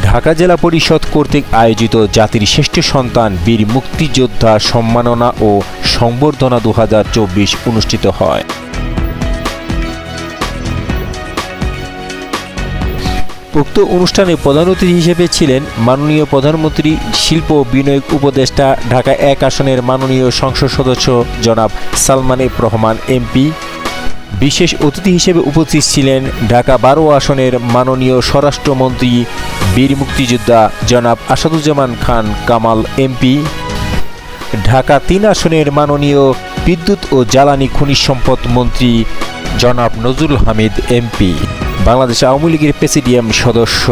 ঢাকা জেলা পরিষদ কর্তৃক আয়োজিত জাতির শ্রেষ্ঠ সন্তান, বীর মুক্তিযোদ্ধা সম্মাননা ও সংবর্ধনা দু হাজার চব্বিশ অনুষ্ঠিত হয়। উক্ত অনুষ্ঠানে প্রধান অতিথি হিসেবে ছিলেন মাননীয় প্রধানমন্ত্রী, শিল্প ও বিনিয়োগ উপদেষ্টা, ঢাকা এক আসনের মাননীয় সংসদ সদস্য জনাব সালমান এফ রহমান, এমপি বিশেষ অতিথি হিসেবে উপস্থিত ছিলেন ঢাকা বারো আসনের মাননীয় স্বরাষ্ট্রমন্ত্রী, বীর মুক্তিযোদ্ধা জনাব আসাদুজ্জামান খান কামাল এমপি, ঢাকা তিন আসনের মাননীয় বিদ্যুৎ ও জ্বালানি খনিজ সম্পদ মন্ত্রী জনাব নজরুল হামিদ এমপি, বাংলাদেশ আওয়ামী লীগের প্রেসিডিয়াম সদস্য,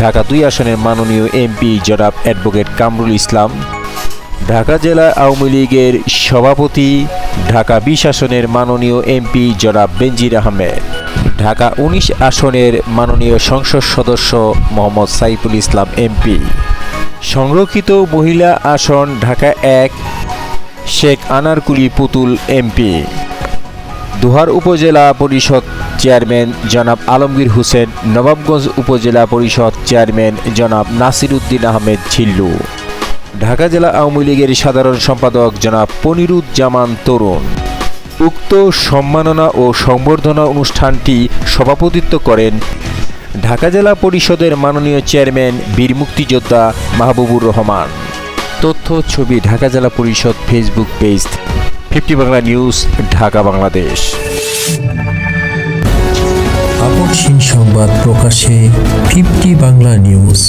ঢাকা দুই আসনের মাননীয় এমপি জনাব অ্যাডভোকেট কামরুল ইসলাম, ঢাকা জেলা আওয়ামী লীগের সভাপতি ঢাকা বিশ আসনের মাননীয় এমপি জনাব বেনজির আহমেদ, ঢাকা উনিশ আসনের মাননীয় সংসদ সদস্য মোহাম্মদ সাইফুল ইসলাম এমপি, সংরক্ষিত মহিলা আসন ঢাকা এক, শেখ আনারকুলি পুতুল এমপি, দোহার উপজেলা পরিষদ চেয়ারম্যান জনাব আলমগীর হোসেন, নবাবগঞ্জ উপজেলা পরিষদ চেয়ারম্যান জনাব নাসির উদ্দিন আহমেদ ছিল্লু ঢাকা জেলা আওয়ামী লীগের সাধারণ সম্পাদক জনাব পনিরুজ্জামান তরুণ। উক্ত সম্মাননা ও সংবর্ধনা অনুষ্ঠানটি সভাপতিত্ব করেন ঢাকা জেলা পরিষদের মাননীয় চেয়ারম্যান বীর মুক্তিযোদ্ধা মাহবুবুর রহমান। তথ্য ছবি Dhaka Zila Parishad Facebook page fifty Bangla news, Dhaka Bangladesh. আপসহীন সংবাদ প্রকাশে ফিফটি বাংলা নিউজ।